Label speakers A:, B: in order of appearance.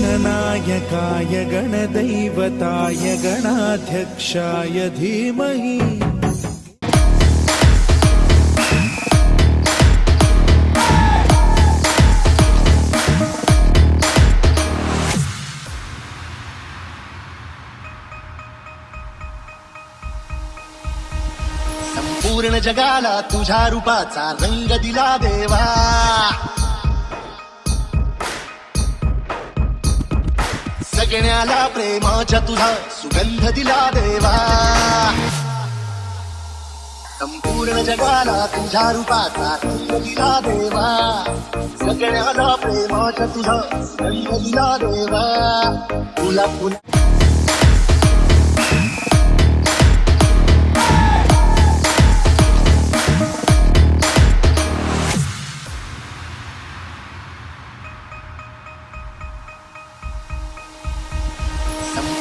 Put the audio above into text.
A: गणनायकाय गणदैवताय गणाध्यक्षाय धीमहि
B: संपूर्ण जगाला तुझ्या रूपाचा रंग दिला देवा जगण्याला प्रेमाच्या तुझा सुगंध दिला देवा. संपूर्ण जगाला तुझ्या रूपाचा रंग दिला देवा. जगण्याला प्रेमाच्या तुझा सुगंध दिला देवा. तुला पुन्हा